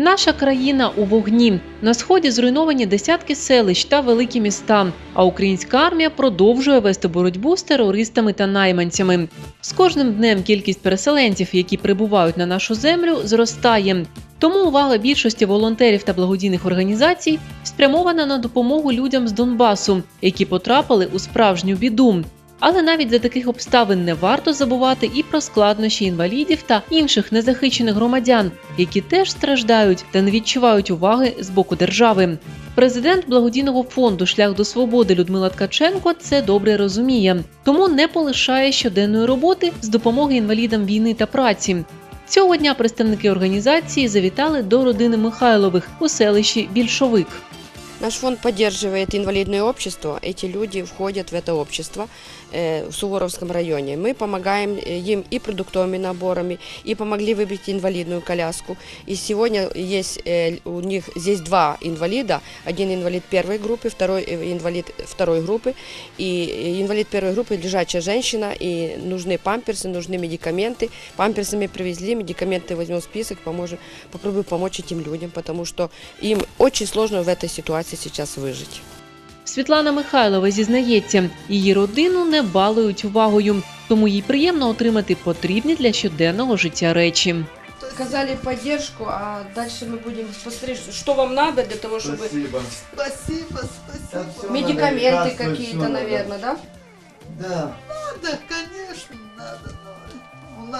Наша країна у вогні. На сході зруйновані десятки селищ та великі міста. А українська армія продовжує вести боротьбу з терористами та найманцями. З кожним днем кількість переселенців, які прибувають на нашу землю, зростає. Тому увага більшості волонтерів та благодійних організацій спрямована на допомогу людям з Донбасу, які потрапили у справжню біду. Але навіть за таких обставин не варто забувати і про складнощі інвалідів та інших незахищених громадян, які теж страждають та не відчувають уваги з боку держави. Президент благодійного фонду Шлях до свободи Людмила Ткаченко це добре розуміє, тому не полишає щоденної роботи з допомоги інвалідам війни та праці. Цього дня представники організації завітали до родини Михайлових у селищі Більшовик. Наш фонд поддерживает инвалидное общество. Эти люди входят в это общество э, в Суворовском районе. Мы помогаем э, им и продуктовыми наборами, и помогли выбить инвалидную коляску. И сегодня есть э, у них здесь два инвалида. Один инвалид первой группы, второй э, инвалид второй группы. И э, инвалид первой группы лежачая женщина, и нужны памперсы, нужны медикаменты. Памперсами привезли, медикаменты возьмем в список, поможем, попробую помочь этим людям, потому что им очень сложно в этой ситуации сейчас выжить. Світлана Михайлова зізнається, її родину не балують увагою, тому їй приємно отримати потрібні для щоденного життя речі. Сказали поддержку, а дальше мы будем посмотреть, что вам надо для того, чтобы... Спасибо. Спасибо, спасибо. всё Медикаменты надо, лекарства, какие-то, всё надо. наверное, да? Да. Надо,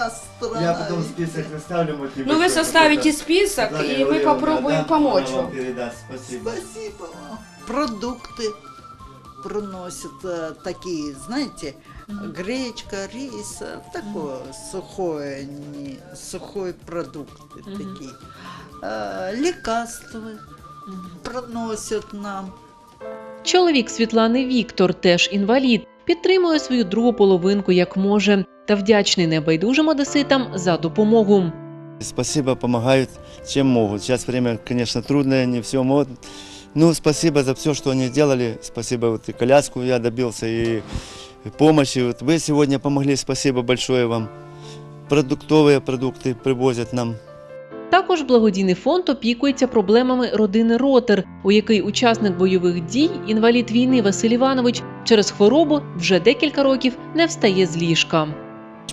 конечно, надо. но У нас страна. Я потом ведь- список составлю. может, Ну, вы небольшой составите какой-то. список, Да, и я мы говорю, попробуем да, помочь она вам вам. передаст. Спасибо. Спасибо вам. Продукты приносят э, такие, знаете, гречка, рис, э, такое сухое, не, сухой продукты Мгм. такие. Э, лекарства приносят нам. Чоловік Світлани Віктор, теж інвалід, підтримує свою другу половинку як може, та вдячний небайдужим одеситам за допомогу. Спасибо, помогают, чем могут. Сейчас время, конечно, трудное, не все могут. Ну, спасибо за все, что они делали. Спасибо, вот и коляску я добился, и, и помощи. Вот вы сегодня помогли, спасибо большое вам. Продуктовые продукты привозят нам. Також благодійний фонд опікується проблемами родини Ротер, у який учасник бойових дій, інвалід війни Василь Іванович, через хворобу вже декілька років не встає з ліжка.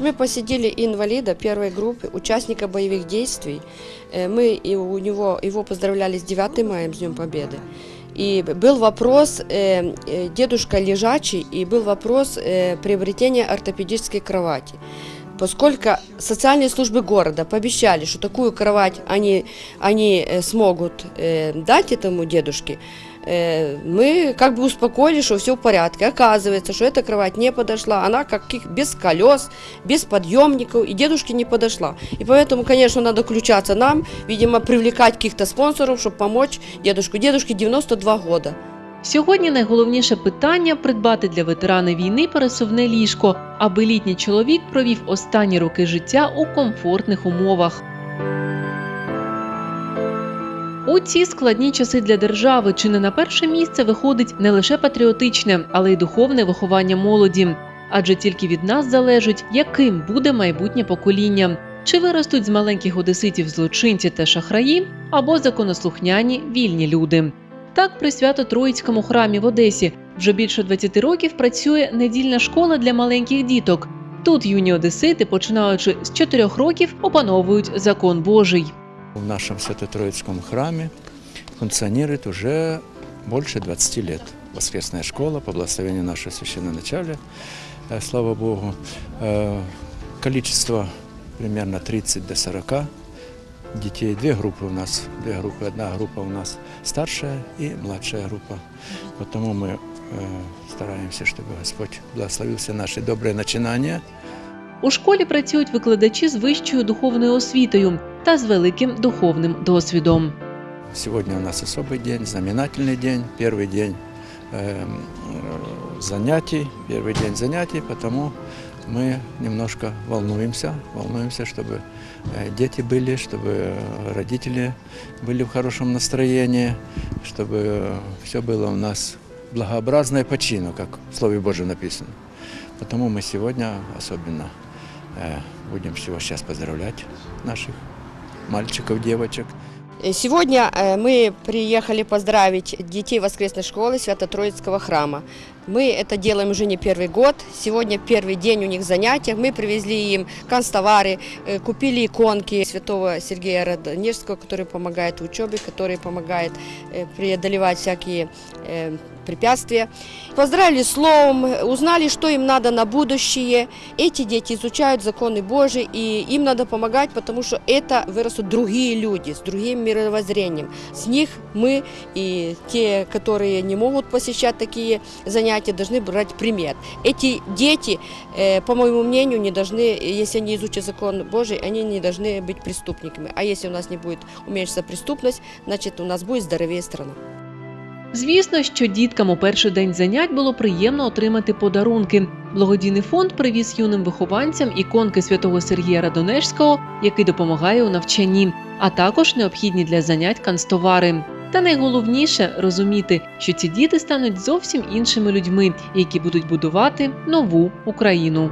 Мы посетили инвалида первой группы, участника боевых действий. Э, Мы и у него, его поздравляли с 9 мая, с Днем Победы. И был вопрос, э, э, дедушка лежачий, и был вопрос э, приобретения ортопедической кровати. Поскольку социальные службы города пообещали, что такую кровать они, они э, смогут э, дать этому дедушке, э, мы как бы успокоились, что все в порядке. Оказывается, что эта кровать не подошла, она как без колес, без подъемников, и дедушке не подошла. И поэтому, конечно, надо включаться нам, видимо, привлекать каких-то спонсоров, чтобы помочь дедушку. Дедушке 92 года. Сьогодні найголовніше питання придбати для ветерана війни пересувне ліжко, аби літній чоловік провів останні роки життя у комфортних умовах. У ці складні часи для держави чи не на перше місце виходить не лише патріотичне, але й духовне виховання молоді. Адже тільки від нас залежить, яким буде майбутнє покоління, чи виростуть з маленьких одеситів злочинці та шахраї, або законослухняні вільні люди. Так, при Свято-Троїцькому храмі в Одесі вже більше 20 років працює недільна школа для маленьких діток. Тут юні одесити, починаючи з 4 років, опановують закон Божий. В нашем Свято-Троицком храме функционирует уже больше 20 лет. Воскресная школа по благословению нашего священноначалия, э, слава Богу. Э, Количество примерно 30 до 40 детей. Две группы у нас, две группы. Одна группа у нас старшая и младшая группа. Потому мы э, стараемся, чтобы Господь благословил все наши добрые начинания. У школі працюють викладачі з вищою духовною освітою та з великим духовним досвідом. Сегодня у нас особый день, знаменательный день, первый день эм, э, занятий, первый день занятий, потому мы немножко волнуемся, волнуемся, чтобы э, дети были, чтобы родители были в хорошем настроении, чтобы все было у нас благообразно и по чину, как в Слове Божьем написано. Потому мы сегодня особенно э, будем всего сейчас поздравлять наших мальчиков, девочек. Э, Сегодня мы приехали поздравить детей воскресной школы Свято-Троицкого храма. Мы это делаем уже не первый год. Сегодня первый день у них занятий. Мы привезли им канцтовары, э, купили иконки святого Сергея Радонежского, который помогает в учебе, который помогает э, преодолевать всякие э, препятствия. Поздравили словом, узнали, что им надо на будущее. Эти дети изучают законы Божьи, и им надо помогать, потому что это вырастут другие люди с другим мировоззрением. С них мы и те, которые не могут посещать такие занятия, должны брать пример. Эти дети, э, по моему мнению, не должны, если они изучат закон Божий, они не должны быть преступниками. А если у нас не будет уменьшиться преступность, значит у нас будет здоровее страна. Звісно, що діткам у перший день занять було приємно отримати подарунки. Благодійний фонд привіз юним вихованцям іконки святого Сергія Радонежського, який допомагає у навчанні, а також необхідні для занять канцтовари. Та найголовніше розуміти, що ці діти стануть зовсім іншими людьми, які будуть будувати нову Україну.